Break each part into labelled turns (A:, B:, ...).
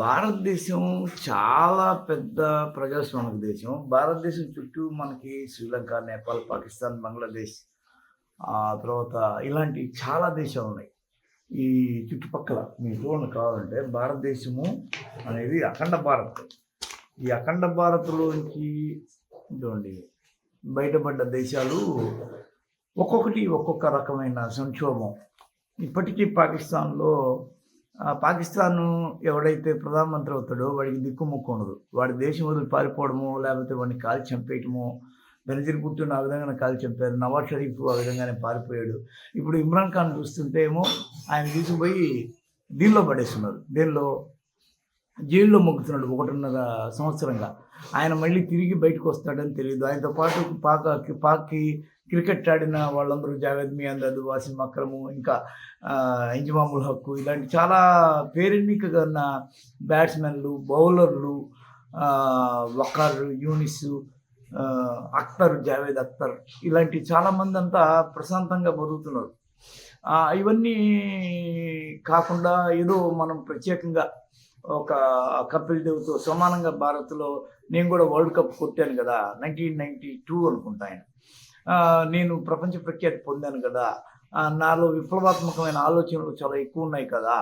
A: భారతదేశం చాలా పెద్ద ప్రజాస్వామిక దేశం. భారతదేశం చుట్టూ మనకి శ్రీలంక నేపాల్ పాకిస్తాన్ బంగ్లాదేశ్ ఆ తర్వాత ఇలాంటి చాలా దేశాలు ఉన్నాయి. ఈ చుట్టుపక్కల మీ చూడండి కావాలంటే భారతదేశము అనేది అఖండ భారత్. ఈ అఖండ భారత్లోంచి చూడండి బయటపడ్డ దేశాలు ఒక్కొక్కటి ఒక్కొక్క రకమైన సంక్షోభం. ఇప్పటికీ పాకిస్తాన్లో పాకిస్తాన్ ఎవడైతే ప్రధానమంత్రి అవుతాడో వాడికి దిక్కుముక్కు ఉండదు. వాడి దేశం వదిలి పారిపోవడము లేకపోతే వాడిని కాలు చంపేయటము బెనజీర్ పుట్టిన ఆ విధంగానే కాలు చంపారు నవాజ్ షరీఫ్ ఆ విధంగానే పారిపోయాడు. ఇప్పుడు ఇమ్రాన్ ఖాన్ చూస్తుంటే ఏమో ఆయన తీసుకుపోయి దీనిలో పడేస్తున్నారు. దీనిలో జైల్లో మొగ్గుతున్నాడు ఒకటిన్నర సంవత్సరంగా. ఆయన మళ్ళీ తిరిగి బయటకు వస్తాడని తెలియదు ఆయనతో పాటు పాక పాక్కి క్రికెట్ ఆడిన వాళ్ళందరూ జావేద్ మియాందద్ వాసిమ్ అక్రము ఇంకా ఇంజమాముల్ హక్కు ఇలాంటి చాలా పేరెన్నికగా ఉన్న బ్యాట్స్మెన్లు బౌలర్లు ఆ, వకార్ యూనిస్ అఖ్తర్ జావేద్ అఖ్తర్ ఇలాంటి చాలామంది అంతా ప్రశాంతంగా బతుకుతున్నారు. ఇవన్నీ కాకుండా ఏదో మనం ప్రత్యేకంగా ఒక కపిల్ దేవ్తో సమానంగా భారత్లో నేను కూడా వరల్డ్ కప్ కొట్టాను కదా నైన్టీన్ నైన్టీ టూ అనుకుంటా ఆయన. నేను ప్రపంచ ప్రఖ్యాతి పొందాను కదా. నాలో విప్లవాత్మకమైన ఆలోచనలు చాలా ఎక్కువ ఉన్నాయి కదా.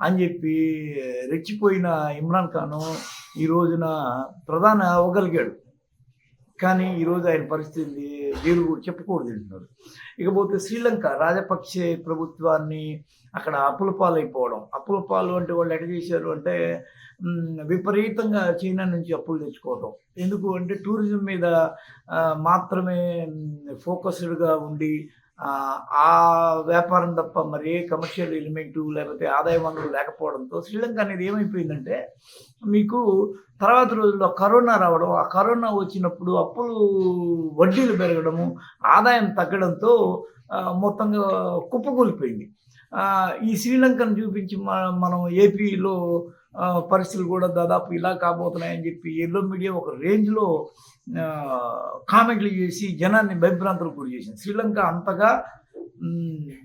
A: అని చెప్పి రెచ్చిపోయిన ఇమ్రాన్ ఖాను ఈ రోజున ప్రధాని అవ్వగలిగాడు కానీ ఈరోజు ఆయన పరిస్థితి వీరు కూడా చెప్పుకూడదు అంటున్నారు. ఇకపోతే శ్రీలంక రాజపక్షే ప్రభుత్వాన్ని అక్కడ అప్పుల పాలైపోవడం అప్పుల పాలు అంటే వాళ్ళు ఎట చేశారు అంటే విపరీతంగా చైనా నుంచి అప్పులు తెచ్చుకోవడం ఎందుకు అంటే టూరిజం మీద మాత్రమే ఫోకస్డ్గా ఉండి ఆ, వ్యాపారం తప్ప మరి ఏ కమర్షియల్ ఎలిమెంటు లేకపోతే ఆదాయ వనరులు లేకపోవడంతో శ్రీలంక అనేది ఏమైపోయిందంటే మీకు తర్వాత రోజుల్లో కరోనా రావడం ఆ కరోనా వచ్చినప్పుడు అప్పులు వడ్డీలు పెరగడము ఆదాయం తగ్గడంతో మొత్తంగా కుప్పకూలిపోయింది. ఈ శ్రీలంకను చూపించి మనం ఏపీలో పరిస్థితులు కూడా దాదాపు ఇలా కాబోతున్నాయని చెప్పి ఎల్లో మీడియా ఒక రేంజ్లో కామెంట్లు చేసి జనాన్ని భయభ్రాంతులకు గురి చేసింది. శ్రీలంక అంతగా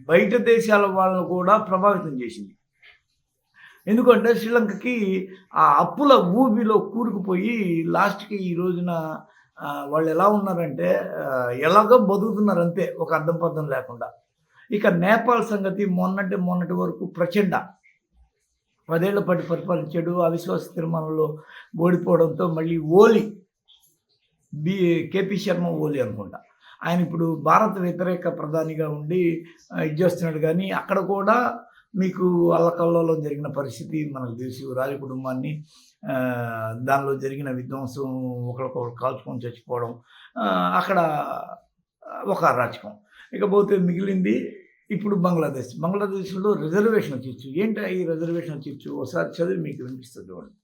A: బయట దేశాల వాళ్ళను కూడా ప్రభావితం చేసింది. ఎందుకంటే శ్రీలంకకి ఆ అప్పుల ఊబిలో కూరుకుపోయి లాస్ట్కి ఈ రోజున వాళ్ళు ఎలా ఉన్నారంటే ఎలాగో బతుకుతున్నారు అంతే ఒక అర్థం పర్థం లేకుండా. ఇక నేపాల్ సంగతి మొన్నటి మొన్నటి వరకు ప్రచండ. పదేళ్ళ పాటు పరిపాలించాడు. అవిశ్వాస తీర్మానంలో ఓడిపోవడంతో మళ్ళీ ఓలి బి కేపీ శర్మ ఓలి అనుకుంటా. ఆయన ఇప్పుడు భారత వ్యతిరేక ప్రధానిగా ఉండి ఇది చేస్తున్నాడు కానీ అక్కడ కూడా మీకు అల్లకల్లోలం జరిగిన పరిస్థితి మనకు తెలుసు. రాజ కుటుంబాన్ని దానిలో జరిగిన విధ్వంసం ఒకరికొకరు కాల్చుకొని చచ్చిపోవడం అక్కడ ఒక అరాచకం ఇకపోతే మిగిలింది ఇప్పుడు బంగ్లాదేశ్. బంగ్లాదేశ్లో రిజర్వేషన్ చిచ్చు ఏంటి ఈ రిజర్వేషన్ చిచ్చు ఒకసారి చదివి మీకు వినిపిస్తుంది చూడండి.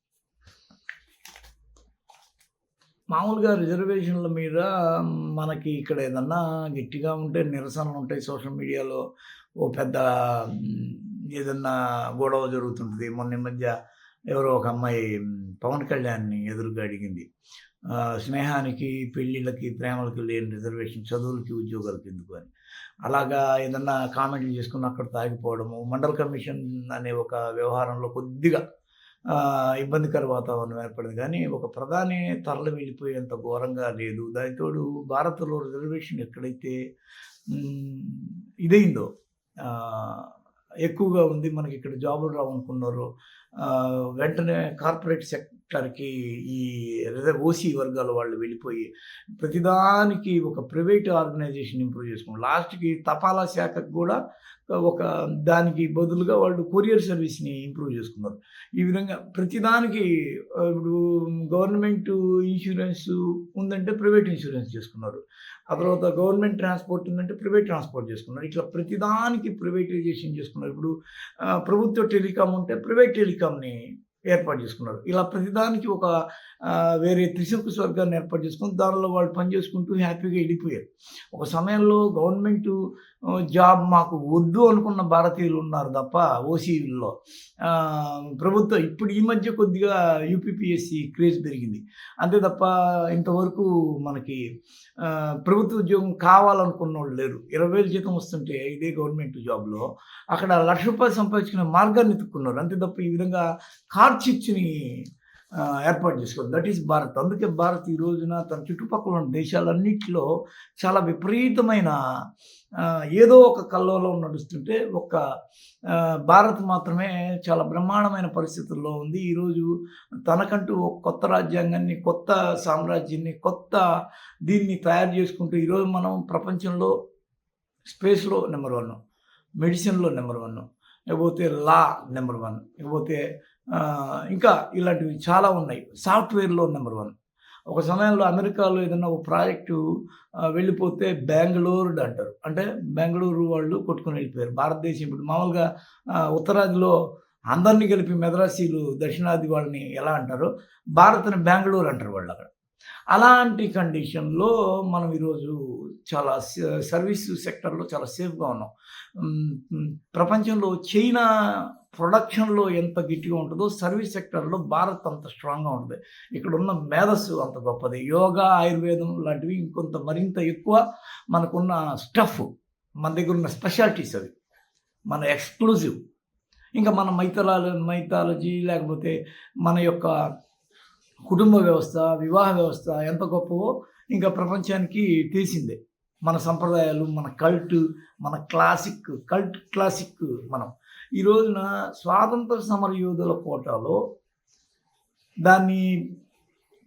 A: మామూలుగా రిజర్వేషన్ల మీద మనకి ఇక్కడ ఏదన్నా గట్టిగా ఉంటే నిరసనలు ఉంటాయి సోషల్ మీడియాలో. ఓ పెద్ద ఏదన్నా గొడవ జరుగుతుంటుంది. మొన్న ఈ మధ్య ఎవరో ఒక అమ్మాయి పవన్ కళ్యాణ్ని ఎదురుగా అడిగింది. స్నేహానికి పెళ్ళిళ్ళకి ప్రేమలకి లేని రిజర్వేషన్ చదువులకి ఉద్యోగాలకి ఎందుకు అని. అలాగా ఏదన్నా కామెంట్లు చేసుకుని అక్కడ తాగిపోవడము మండల్ కమిషన్ అనే ఒక వ్యవహారంలో కొద్దిగా ఇబ్బందికర వాతావరణం ఏర్పడింది. కానీ ఒక ప్రధాని తరలి వెళ్ళిపోయేంత ఘోరంగా లేదు. దానితోడు భారత్లో రిజర్వేషన్ ఎక్కడైతే ఇదైందో ఎక్కువగా ఉంది మనకి ఇక్కడ జాబులు రావనుకున్నారు. వెంటనే కార్పొరేట్ సెక్టర్కి ఈ ఓసీ వర్గాల వాళ్ళు వెళ్ళిపోయి ప్రతిదానికి ఒక ప్రైవేట్ ఆర్గనైజేషన్ ఇంప్రూవ్ చేసుకున్నారు. లాస్ట్కి తపాలా శాఖకు కూడా ఒక దానికి బదులుగా వాళ్ళు కొరియర్ సర్వీస్ని ఇంప్రూవ్ చేసుకున్నారు. ఈ విధంగా ప్రతిదానికి ఇప్పుడు గవర్నమెంట్ ఇన్సూరెన్స్ ఉందంటే ప్రైవేట్ ఇన్సూరెన్స్ చేసుకున్నారు. ఆ తర్వాత గవర్నమెంట్ ట్రాన్స్పోర్ట్ ఉందంటే ప్రైవేట్ ట్రాన్స్పోర్ట్ చేసుకున్నారు. ఇట్లా ప్రతిదానికి ప్రైవేటైజేషన్ చేసుకున్నారు. ఇప్పుడు ప్రభుత్వ టెలికాం ఉంటే ప్రైవేట్ టెలికాంని ఏర్పాటు చేసుకున్నారు. ఇలా ప్రతిదానికి ఒక వేరే త్రిశంకు స్వర్గాన్ని ఏర్పాటు చేసుకుని దానిలో వాళ్ళు పనిచేసుకుంటూ హ్యాపీగా వెళ్ళిపోయారు ఒక సమయంలో గవర్నమెంట్ జాబ్ మాకు వద్దు అనుకున్న భారతీయులు ఉన్నారు తప్ప ఓసీలో. ప్రభుత్వం ఇప్పుడు ఈ మధ్య కొద్దిగా యూపీపీఎస్సి క్రేజ్ పెరిగింది. అంతే తప్ప ఇంతవరకు మనకి ప్రభుత్వ ఉద్యోగం కావాలనుకున్న వాళ్ళు లేరు. ఇరవై వేలు జీతం వస్తుంటే ఇదే గవర్నమెంట్ జాబ్లో అక్కడ లక్ష రూపాయలు సంపాదించుకునే మార్గాన్ని ఎత్తుక్కున్నారు అంతే తప్ప ఈ విధంగా కార్ ఆ, ఏర్పాటు చేసుకోవాలి దట్ ఈస్ భారత్. అందుకే భారత్ ఈ రోజున తన చుట్టుపక్కల ఉన్న దేశాలన్నింటిలో చాలా విపరీతమైన ఏదో ఒక కల్లోలో నడుస్తుంటే ఒక భారత్ మాత్రమే చాలా బ్రహ్మాండమైన పరిస్థితుల్లో ఉంది. ఈరోజు తనకంటూ ఒక కొత్త రాజ్యాంగాన్ని కొత్త సామ్రాజ్యాన్ని కొత్త దీన్ని తయారు చేసుకుంటూ ఈరోజు మనం ప్రపంచంలో స్పేస్లో నెంబర్ వన్ మెడిసిన్లో నెంబర్ వన్ లేకపోతే లా నెంబర్ వన్ లేకపోతే ఇంకా ఇలాంటివి చాలా ఉన్నాయి. సాఫ్ట్వేర్లో నెంబర్ వన్. ఒక సమయంలో అమెరికాలో ఏదైనా ఒక ప్రాజెక్టు వెళ్ళిపోతే బెంగళూరు అంటారు. అంటే బెంగళూరు వాళ్ళు కొట్టుకొని వెళ్ళిపోయారు. భారతదేశం ఇప్పుడు మామూలుగా ఉత్తరాదిలో అందరినీ కలిపి మెద్రాసీలు దక్షిణాది వాళ్ళని ఎలా అంటారో? భారత్ని బెంగళూరు అంటారు వాళ్ళు అక్కడ. అలాంటి కండిషన్లో మనం ఈరోజు చాలా సర్వీస్ సెక్టర్లో చాలా సేఫ్గా ఉన్నాం. ప్రపంచంలో చైనా ప్రొడక్షన్లో ఎంత గట్టిగా ఉంటుందో సర్వీస్ సెక్టర్లో భారత్ అంత స్ట్రాంగ్గా ఉంటుంది. ఇక్కడ ఉన్న మేధస్సు అంత గొప్పది. యోగా ఆయుర్వేదం లాంటివి ఇంకొంత మరింత ఎక్కువ మనకున్న స్టఫ్ మన దగ్గర ఉన్న స్పెషాలిటీస్ అవి. మన ఎక్స్క్లూజివ్. ఇంకా మన మైథలాల మైథాలజీ లేకపోతే మన యొక్క కుటుంబ వ్యవస్థ వివాహ వ్యవస్థ ఎంత గొప్పవో ఇంకా ప్రపంచానికి తెలిసిందే. మన సంప్రదాయాలు మన కల్ట్ మన క్లాసిక్ కల్ట్ క్లాసిక్ మనం. ఈ రోజున స్వాతంత్ర సమర యోధుల కోటాలో దాన్ని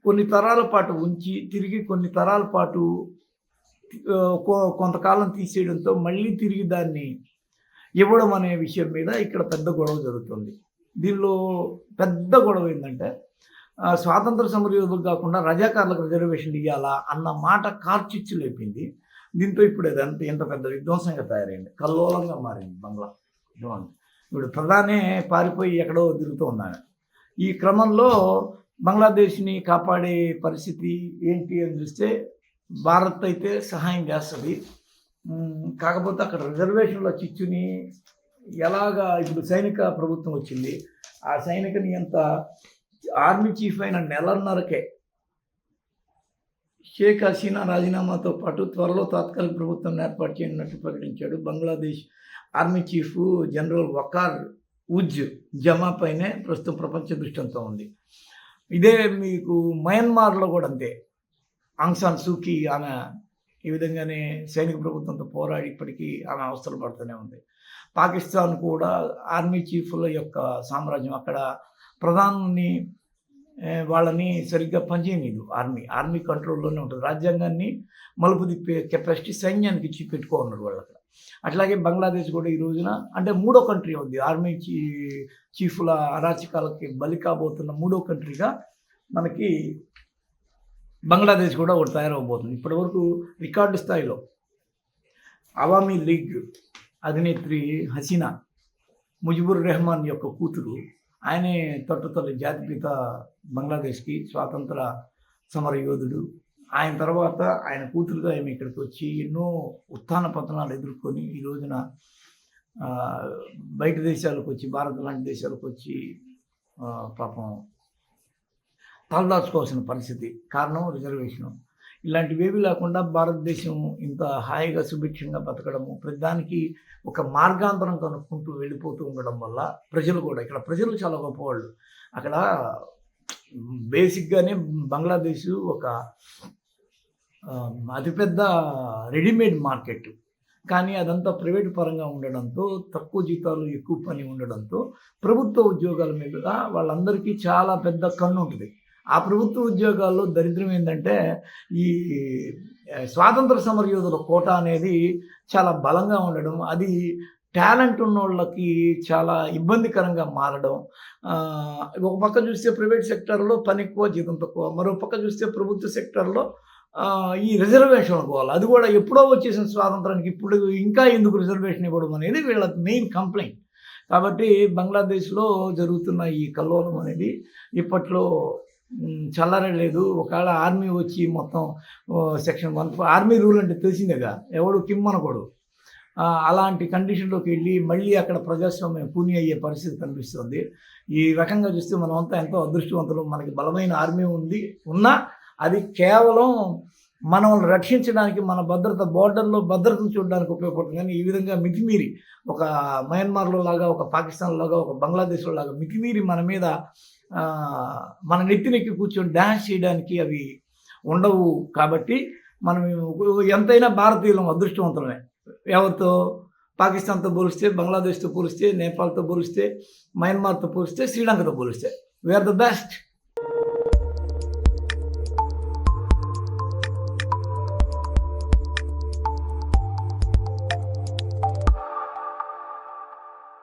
A: కొన్ని తరాల పాటు ఉంచి తిరిగి కొన్ని తరాల పాటు కొ- కొంతకాలం తీసేయడంతో మళ్ళీ తిరిగి దాన్ని ఇవ్వడం అనే విషయం మీద ఇక్కడ పెద్ద గొడవ జరుగుతుంది. దీనిలో పెద్ద గొడవ ఏంటంటే స్వాతంత్ర సమరయోధులు కాకుండా రజాకారులకు రిజర్వేషన్ ఇవ్వాలా అన్న మాట కార్చిచ్చు లేపింది దీంతో ఇప్పుడు ఇదంతా ఇంత పెద్ద విధ్వంసంగా తయారైంది. కల్లోలంగా మారింది బంగ్లా. చూడండి ఇప్పుడు ప్రధానే పారిపోయి ఎక్కడో తిరుగుతూ ఉన్నాను ఈ క్రమంలో బంగ్లాదేశ్ని కాపాడే పరిస్థితి ఏంటి అని చూస్తే భారత్ అయితే సహాయం చేస్తుంది. కాకపోతే అక్కడ రిజర్వేషన్లో చిచ్చుని ఎలాగా ఇప్పుడు సైనిక ప్రభుత్వం వచ్చింది. ఆ సైనిక నియంత ఆర్మీ చీఫ్ అయిన నెలన్నరకే షేక్ హసీనా రాజీనామాతో పాటు త్వరలో తాత్కాలిక ప్రభుత్వం ఏర్పాటు చేయనున్నట్టు ప్రకటించాడు. Bangladesh army chief general Waqar uz Zama పైనే ప్రస్తుతం ప్రపంచ దృష్టంతో ఉంది. ఇదే మీకు మయన్మార్లో కూడా అంతే. ఆంగ్సాన్ సూకీ ఆమె ఈ విధంగానే సైనిక ప్రభుత్వంతో పోరాడి ఇప్పటికీ ఆమె అవస్థలు పడుతూనే ఉంది. పాకిస్తాన్ కూడా ఆర్మీ చీఫ్ల యొక్క సామ్రాజ్యం అక్కడ ప్రధాని వాళ్ళని సరిగ్గా పనిచేయలేదు ఆర్మీ ఆర్మీ కంట్రోల్లోనే ఉంటుంది. రాజ్యాంగాన్ని మలుపు తిప్పే కెపాసిటీ సైన్యానికి ఇచ్చి పెట్టుకో ఉన్నారు వాళ్ళు అక్కడ అట్లాగే బంగ్లాదేశ్ కూడా ఈ రోజున అంటే మూడో కంట్రీ ఉంది. ఆర్మీ చీ చీఫ్ల అరాచకాలకి బలి కాబోతున్న మూడో కంట్రీగా మనకి బంగ్లాదేశ్ కూడా ఒకటి తయారవబోతుంది. ఇప్పటివరకు రికార్డు స్థాయిలో అవామీ లీగ్ అధినేత్రి హసీనా ముజిబుర్ రెహమాన్ యొక్క కూతురు ఆయనే తొట్టతల్లి జాతిపిత బంగ్లాదేశ్కి స్వాతంత్ర సమర యోధుడు ఆయన తర్వాత ఆయన కూతురుగా ఆమె ఇక్కడికి వచ్చి ఎన్నో ఉత్థాన పతనాలు ఎదుర్కొని ఈ రోజున బయట దేశాలకు వచ్చి భారత్ లాంటి దేశాలకు వచ్చి పాపం తలదాచుకోవాల్సిన పరిస్థితి. కారణం రిజర్వేషను. ఇలాంటివేవి లేకుండా భారతదేశం ఇంత హాయిగా సుభిక్షంగా బతకడము ప్రతిదానికి ఒక మార్గాంతరం కనుక్కుంటూ వెళ్ళిపోతూ ఉండడం వల్ల ప్రజలు కూడా ఇక్కడ ప్రజలు చాలా గొప్పవాళ్ళు. అక్కడ బేసిక్గానే బంగ్లాదేశ్ ఒక అతిపెద్ద రెడీమేడ్ మార్కెట్. కానీ అదంతా ప్రైవేట్ పరంగా ఉండడంతో తక్కువ జీతాలు ఎక్కువ పని ఉండడంతో ప్రభుత్వ ఉద్యోగాల మీద వాళ్ళందరికీ చాలా పెద్ద కన్ను ఉంటుంది. ఆ ప్రభుత్వ ఉద్యోగాల్లో దరిద్రం ఏంటంటే ఈ ఆ, స్వాతంత్ర సమరయోధుల కోట అనేది చాలా బలంగా ఉండడం అది టాలెంట్ ఉన్న వాళ్ళకి చాలా ఇబ్బందికరంగా మారడం. ఒక పక్క చూస్తే ప్రైవేట్ సెక్టర్లో పని ఎక్కువ జీతం తక్కువ. మరో పక్క చూస్తే ప్రభుత్వ సెక్టర్లో ఈ రిజర్వేషన్ పోవాలి. అది కూడా ఎప్పుడో వచ్చేసిన స్వాతంత్రానికి ఇప్పుడు ఇంకా ఎందుకు రిజర్వేషన్ ఇవ్వడం అనేది వీళ్ళ మెయిన్ కంప్లైంట్. కాబట్టి బంగ్లాదేశ్లో జరుగుతున్న ఈ కల్లోలం అనేది ఇప్పట్లో చల్లారలేదు ఒకవేళ ఆర్మీ వచ్చి మొత్తం సెక్షన్ వన్ ఆర్మీ రూల్ అంటే తెలిసిందేగా? ఎవడు కిమ్ అనకూడదు. అలాంటి కండిషన్లోకి వెళ్ళి మళ్ళీ అక్కడ ప్రజాస్వామ్యం పూని అయ్యే పరిస్థితి కనిపిస్తుంది. ఈ రకంగా చూస్తే మనం అంతా ఎంతో అదృష్టవంతులు. మనకి బలమైన ఆర్మీ ఉంది ఉన్నా అది కేవలం మనల్ని రక్షించడానికి మన భద్రత బోర్డర్లో భద్రతను చూడడానికి ఉపయోగపడుతుంది. కానీ ఈ విధంగా మితిమీరి ఒక మయన్మార్లో లాగా ఒక పాకిస్తాన్ లాగా ఒక బంగ్లాదేశ్లో లాగా మితిమీరి మన మీద మన నెత్తినెక్కి కూర్చొని డ్యాన్స్ చేయడానికి అవి ఉండవు కాబట్టి మనం ఎంతైనా భారతీయులం అదృష్టవంతులమే. ఎవరితో? పాకిస్తాన్తో పోలిస్తే బంగ్లాదేశ్తో పోలిస్తే నేపాల్తో పోలిస్తే మయన్మార్తో పోలిస్తే శ్రీలంకతో పోలిస్తే. We are the best